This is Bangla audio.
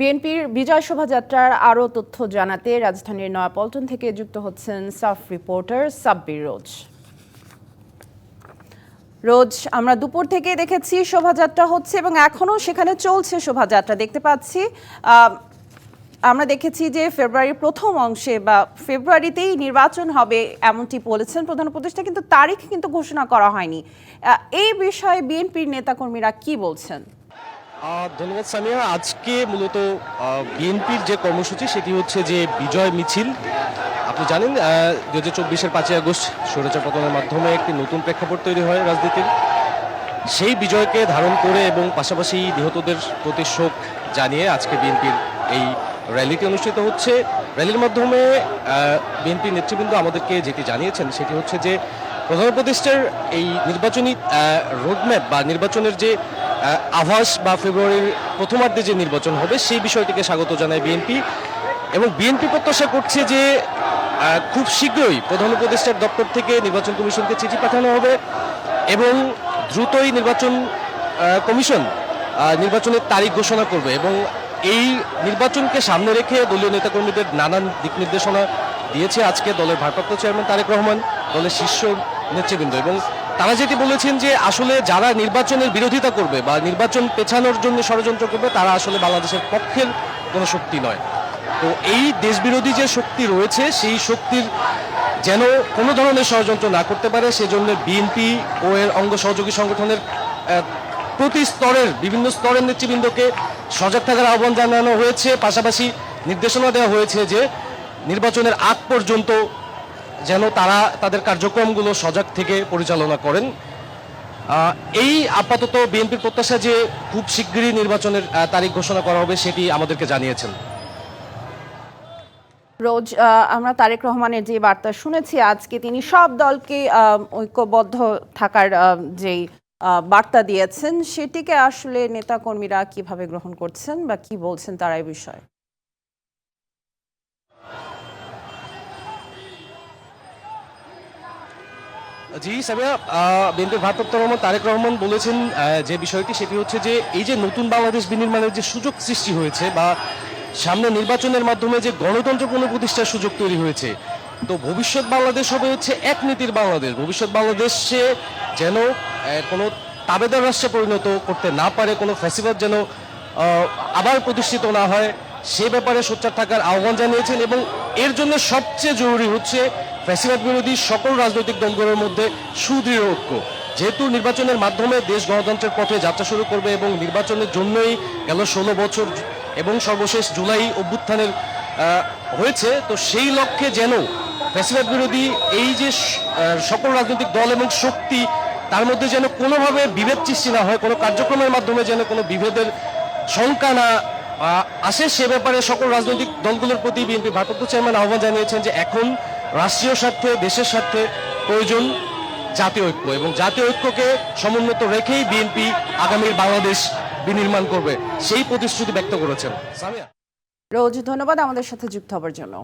বিএনপির বিজয় শোভাযাত্রার আরও তথ্য জানাতে রাজধানীর নয়াপল্টন থেকে যুক্ত হচ্ছেন সাফ রিপোর্টার সাব্বির রোজ। রোজ আমরা দুপুর থেকে দেখেছি শোভাযাত্রা হচ্ছে এবং এখনও সেখানে চলছে শোভাযাত্রা। দেখতে পাচ্ছি আমরা দেখেছি যে ফেব্রুয়ারির প্রথম অংশে বা ফেব্রুয়ারিতেই নির্বাচন হবে এমনটি বলেছেন প্রধান উপদেষ্টা, কিন্তু তারিখ কিন্তু ঘোষণা করা হয়নি। এই বিষয়ে বিএনপির নেতাকর্মীরা কি বলছেন? ধন্যবাদ সামিয়া। আজকে মূলত বিএনপির যে কর্মসূচি, সেটি হচ্ছে যে বিজয় মিছিল। আপনি জানেন দু হাজার চব্বিশের পাঁচই আগস্ট স্বৈরাচার পতনের মাধ্যমে একটি নতুন প্রেক্ষাপট তৈরি হয় রাজনীতির। সেই বিজয়কে ধারণ করে এবং পাশাপাশি নিহতদের প্রতি শোক জানিয়ে আজকে বিএনপির এই র্যালিটি অনুষ্ঠিত হচ্ছে। র্যালির মাধ্যমে বিএনপি নেতৃবৃন্দ আমাদেরকে যেটি জানিয়েছেন, সেটি হচ্ছে যে প্রধান উপদেষ্টার এই নির্বাচনী রোডম্যাপ বা নির্বাচনের যে আভাস বা ফেব্রুয়ারির প্রথমার্ধে যে নির্বাচন হবে, সেই বিষয়টিকে স্বাগত জানায় বিএনপি। এবং বিএনপি প্রত্যাশা করছে যে খুব শীঘ্রই প্রধান উপদেষ্টার দপ্তর থেকে নির্বাচন কমিশনকে চিঠি পাঠানো হবে এবং দ্রুতই নির্বাচন কমিশন নির্বাচনের তারিখ ঘোষণা করবে এবং এই নির্বাচনকে সামনে রেখে দলীয় নেতাকর্মীদের নানান দিক নির্দেশনা দিয়েছে আজকে দলের ভারপ্রাপ্ত চেয়ারম্যান তারেক রহমান, দলের শীর্ষ নেতৃবৃন্দ। এবং তারা যেটি বলেছেন যে আসলে যারা নির্বাচনের বিরোধিতা করবে বা নির্বাচন পেছানোর জন্য ষড়যন্ত্র করবে, তারা আসলে বাংলাদেশের পক্ষের কোনো শক্তি নয়। তো এই দেশবিরোধী যে শক্তি রয়েছে, সেই শক্তির যেন কোনো ধরনের ষড়যন্ত্র না করতে পারে, সেজন্য বিএনপি ও এর অঙ্গ সহযোগী সংগঠনের প্রতি স্তরের, বিভিন্ন স্তরের নেতৃবৃন্দকে সজাগ থাকার আহ্বান জানানো হয়েছে। পাশাপাশি নির্দেশনা দেওয়া হয়েছে যে নির্বাচনের আগ পর্যন্ত যেন তারা তাদের কার্যক্রমগুলো সজাগ থেকে পরিচালনা করেন। এই আপাতত বিএনপির প্রত্যাশা যে খুব শীঘ্রই নির্বাচনের তারিখ ঘোষণা করা হবে সেটি আমাদেরকে জানিয়েছেন। রোজ আমরা তারেক রহমানের যে বার্তা শুনেছি, আজকে তিনি সব দলকে ঐক্যবদ্ধ থাকার যেই বার্তা দিয়েছেন, সেটিকে আসলে নেতাকর্মীরা কীভাবে গ্রহণ করছেন বা কি বলছেন তারা এই বিষয়ে? জি, সামিয়া বিএনপির ভারপ্রাপ্ত রহমান তারেক রহমান বলেছেন যে বিষয়টি, সেটি হচ্ছে যে এই যে নতুন বাংলাদেশ বিনির্মাণের যে সুযোগ সৃষ্টি হয়েছে বা সামনে নির্বাচনের মাধ্যমে যে গণতন্ত্র পুনঃপ্রতিষ্ঠার সুযোগ তৈরি হয়েছে, তো ভবিষ্যৎ বাংলাদেশ হবে হচ্ছে এক নীতির বাংলাদেশ। ভবিষ্যৎ বাংলাদেশে যেন কোনো তাবেদার রাষ্ট্রে পরিণত করতে না পারে, কোনো ফ্যাসিবাদ যেন আবার প্রতিষ্ঠিত না হয় সে ব্যাপারে সোচ্চার থাকার আহ্বান জানিয়েছেন এবং এর জন্য সবচেয়ে জরুরি হচ্ছে ফ্যাসিবাদ বিরোধী সকল রাজনৈতিক দলগুলোর মধ্যে সুদৃঢ় ঐক্য। যেহেতু নির্বাচনের মাধ্যমে দেশ গণতন্ত্রের পথে যাত্রা শুরু করবে এবং নির্বাচনের জন্যই গেল ষোলো বছর এবং সর্বশেষ জুলাই অভ্যুত্থানের হয়েছে, তো সেই লক্ষ্যে যেন ফ্যাসিবাদ বিরোধী এই যে সকল রাজনৈতিক দল এবং শক্তি, তার মধ্যে যেন কোনোভাবে বিভেদ সৃষ্টি না হয়, কোনো কার্যক্রমের মাধ্যমে যেন কোনো বিভেদের শঙ্কা না আসে সে ব্যাপারে সকল রাজনৈতিক দলগুলোর প্রতি বিএনপি ভারপ্রাপ্ত চেয়ারম্যান আহ্বান জানিয়েছেন যে এখন রাষ্ট্রীয় স্বার্থে, দেশের স্বার্থে প্রয়োজন জাতীয় ঐক্য এবং জাতীয় ঐক্যকে সমুন্নত রেখেই বিএনপি আগামীর বাংলাদেশ বিনির্মাণ করবে। সেই প্রতিশ্রুতি ব্যক্ত করেছেন। সামিয়া। রোজ ধন্যবাদ আমাদের সাথে যুক্ত হবার জন্য।